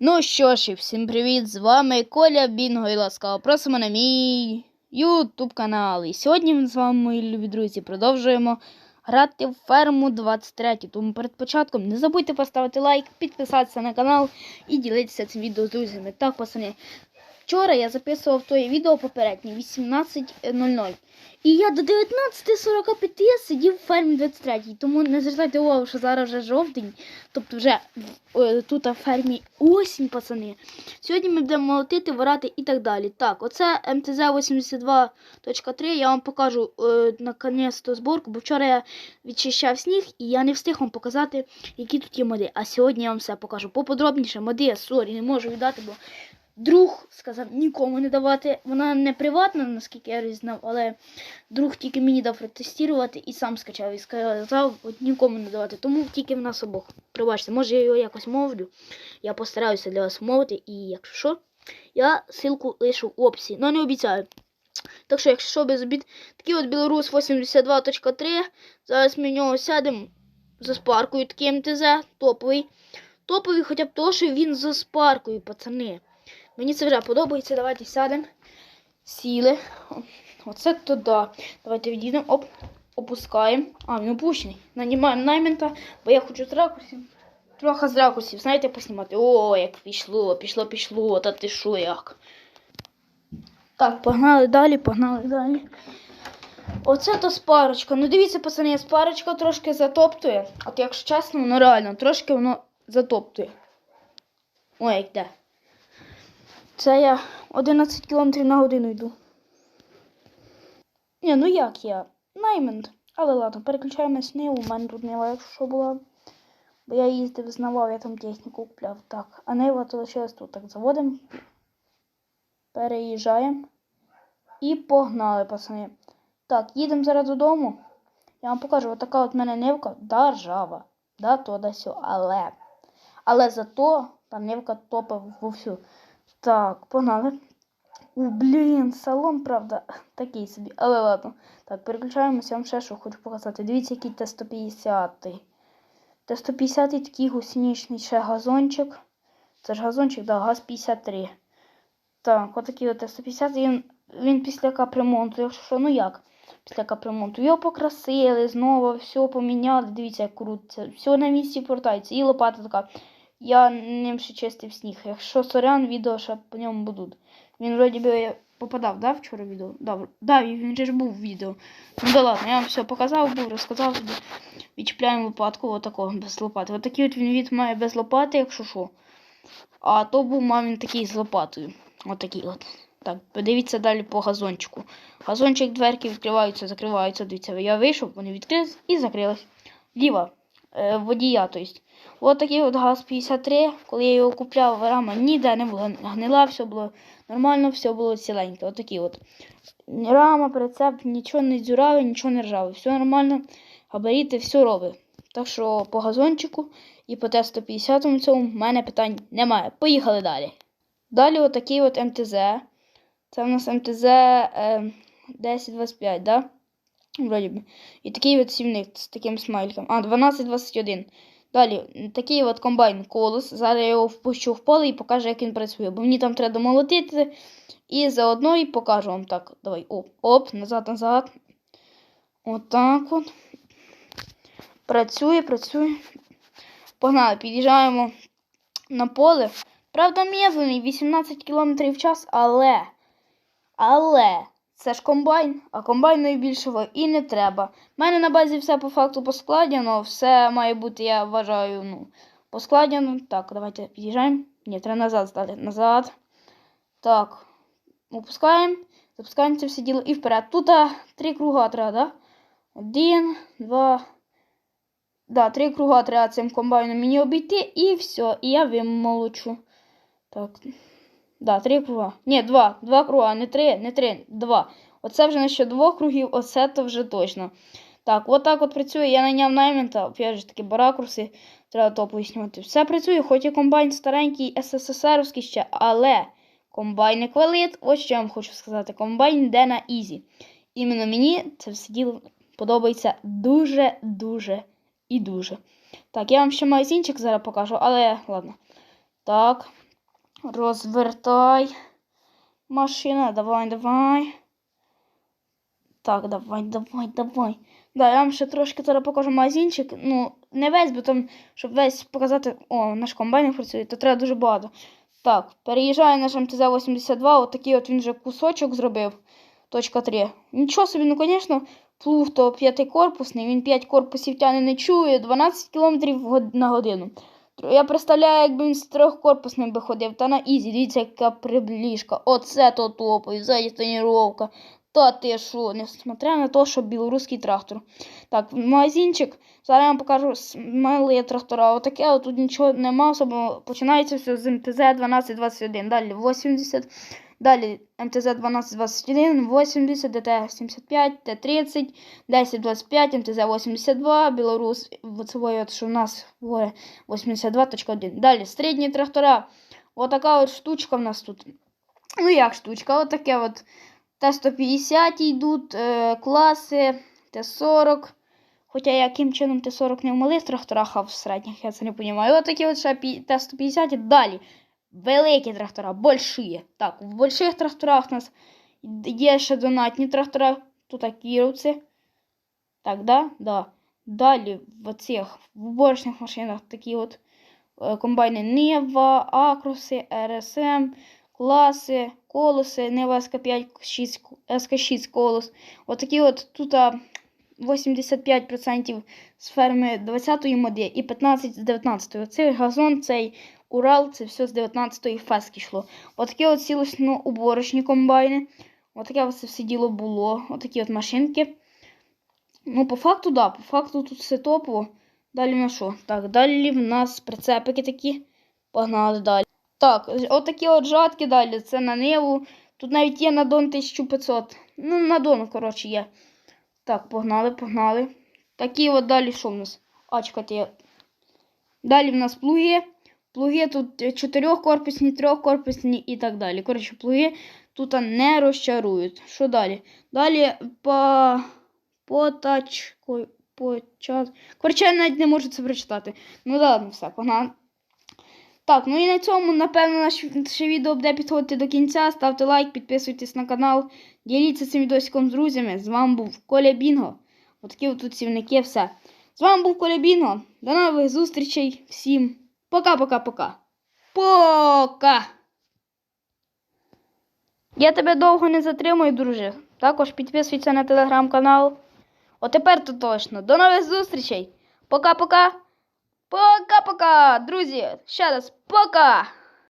Ну що ж, і всім привіт! З вами Коля Бінго і ласкаво просимо на мій YouTube канал. І сьогодні ми з вами, мої любі друзі, продовжуємо грати в ферму 23. Тому перед початком не забудьте поставити лайк, підписатися на канал і ділитися цим відео з друзями. Так, пацани, вчора я записував твоє відео попереднє 18.00. І я до 19.45 сидів в фермі 23. Тому не звертайте увагу, що зараз вже жовтень. Тобто вже е, тут на фермі осінь, пацани. Сьогодні ми будемо молотити, ворати і так далі. Так, оце МТЗ 82.3. Я вам покажу е, наконець-то зборку, бо вчора я відчищав сніг і я не встиг вам показати, які тут є моди. А сьогодні я вам все покажу. Поподробніше моди, сорі, не можу віддати, бо друг сказав нікому не давати. Вона не приватна, наскільки я знав, але друг тільки мені дав протестувати і сам скачав і сказав от нікому не давати. Тому тільки в нас обох. Пробачте, може я його якось мовлю. Я постараюся для вас мовити, і якщо що, я ссылку лишу в описі. Ну не обіцяю. Так що, якщо без обід, такий от Білорус 82.3. Зараз ми в нього сядемо за спаркою, такий МТЗ, топовий. Топовий хоча б то, що він за спаркою, пацани. Мені це вже подобається. Давайте сядемо. Сіли. Оце туди. Давайте відійдемо. Оп. Опускаємо. А, він опущений. Нанімаємо наймента, бо я хочу з ракурсів. Трохи з ракурсів, знаєте, поснімати. О, як пішло, пішло, пішло. Та ти що як? Так, погнали далі, погнали далі. Оце то спарочка. Ну дивіться, пацани, спарочка трошки затоптує. От якщо чесно, ну реально, трошки воно затоптує. Ой, як де. Це я 11 км на годину йду. Ні, ну як я? Наймент. Але ладно, переключаємось не у мене тут нива, якщо що була. Бо я їздив, знавав, я там техніку купляв. Так, а нива то лишилась тут. Так, заводимо. Переїжджаємо. І погнали, пацани. Так, їдемо зараз додому. Я вам покажу, отака от мене нивка. держава. Да, то да сьо. Але. Але зато та нивка топа вовсю. Так, погнали. Блін, салон, правда, такий собі. Але ладно. Так, переключаємося, я вам ще що хочу показати. Дивіться, який Т-150. Т-150 такий гусеничний ще газончик. Це ж газончик, да, ГАЗ-53. Так, отакий от Т-150. Він, він після капремонту, якщо що, ну як? Після капремонту. Його покрасили, знову все поміняли. Дивіться, як крутиться. Все на місці повертається. І лопата така. Я ним ще чистив сніг. Якщо сорян, відео ще по ньому будуть. Він вроді би попадав, да, вчора відео? Да, він же ж був відео. Ну да ладно, я вам все показав, був, розказав собі. Відчіпляємо лопатку, отакого, без лопати. Отакий от він від має без лопати, якщо що. А то був мамін такий з лопатою. Отакий от. Так, подивіться далі по газончику. Газончик, дверки відкриваються, закриваються. Дивіться, я вийшов, вони відкрились і закрились. Ліва. Е, водія, то есть. От такий от ГАЗ-53, коли я його купляв, рама ніде не гнила, все було нормально, все було ціленьке. От такі от. Рама, прицеп, нічого не дзюраве, нічого не ржаве. Все нормально, габаріти, все робить. Так що по газончику і по Т-150 цьому в мене питань немає. Поїхали далі. Далі отакий от МТЗ. Це в нас МТЗ е, 1025, да? Вроді би. І такий от сівник з таким смайликом. А, 1221. Далі, такий от комбайн колос. Зараз я його впущу в поле і покажу, як він працює. Бо мені там треба домолотити. І заодно і покажу вам так. Давай, оп, оп, назад, назад. Отак от. Працює, працює. Погнали, під'їжджаємо на поле. Правда, медленний, 18 км в час, але. Але. Це ж комбайн, а комбайну більшого і не треба. У мене на базі все по факту поскладено, все має бути, я вважаю, ну, поскладено. Так, давайте під'їжджаємо. Ні, треба назад здати. Назад. Так. Опускаємо, запускаємо це все діло і вперед. Тут а, три круга треба, да? Один, два. Да, три круга треба цим комбайном мені обійти і все. І я вимолочу. Так. Да, три круга. Ні, два. Два круга, не три, не три, два. Оце вже на ще двох кругів, оце то вже точно. Так, от так от працює. Я наняв наймента, опять же таки, баракурси, треба то пояснювати. Все працює, хоч і комбайн старенький, СССРовський ще, але комбайн не квалит. Ось що я вам хочу сказати. Комбайн йде на ізі. Іменно мені це все діло подобається дуже-дуже і дуже. Так, я вам ще магазинчик зараз покажу, але ладно. Так. Розвертай. Машина, давай, давай. Так, давай, давай, давай. Да, я вам ще трошки зараз покажу магазинчик. Ну, не весь, бо там, щоб весь показати. О, наш комбайн працює, то треба дуже багато. Так, переїжджає наш МТЗ-82, отакий от він вже кусочок зробив. Точка 3. Нічого собі, ну, звісно, плуг то п'ятикорпусний, він 5 корпусів тяне не чує, 12 км на годину. Я представляю, якби він з трьохкорпусним би ходив, та на ізі, дивіться, яка приближка. Оце то топовий, ззаді тоніровка. Та ти що, несмотря на те, що білоруський трактор. Так, магазинчик. Зараз я вам покажу мали трактора. Отаке, от тут нічого нема, особливо починається все з МТЗ 1221. Далі 80. Далі МТЗ 1221, 80, ДТ 75, Т30, 1025, МТЗ 82, Білорус, оцевої от, що у нас 82.1. Далі середні трактора. Отака от штучка в нас тут. Ну як штучка, отаке от. Т-150 йдуть, е, класи, Т-40. Хоча яким чином Т-40 не в малих тракторах, а в середніх, я це не розумію. Отакі от ще Т-150 і далі. Великі трактора, больші. Так, в больших тракторах у нас є ще донатні трактора. Тут кіровці. Так, да? Да. Далі в цих в уборочних машинах такі от е, комбайни Нева, Акроси, РСМ, класи, колоси, Нева СК5, 6, СК6 колос. Отакі от тут 85% з ферми 20-ї моди і 15 з 19-ї. Оцей газон, цей Урал, це все з 19-ї фески йшло. Отакі от сілосно уборочні комбайни. Отаке це все діло було. Отакі от машинки. Ну, по факту, да, по факту тут все топово. Далі на що? Так, далі в нас прицепики такі. Погнали далі. Так, отакі от жатки далі. Це на Ниву. Тут навіть є надон 1500. Ну, надон, коротше, є. Так, погнали, погнали. Такі от далі що в нас? А, чекайте. Далі в нас плуги. Плуги тут чотирьохкорпусні, трьохкорпусні і так далі. Коротше, плуги тут не розчарують. Що далі? Далі по потачко. Почат. Коротше, я навіть не можу це прочитати. Ну ладно, все, погнали. Так, ну і на цьому, напевно, наше відео буде підходити до кінця. Ставте лайк, підписуйтесь на канал, діліться цим відосиком з друзями. З вами був Коля Бінго. Отакі от сівники, все. З вами був Коля Бінго. До нових зустрічей. Всім пока-пока-пока. Пока! Я тебе довго не затримую, друже. Також підписуйся на телеграм-канал. О тепер то точно. До нових зустрічей. Пока-пока. Пока-пока, друзі. Ще раз пока.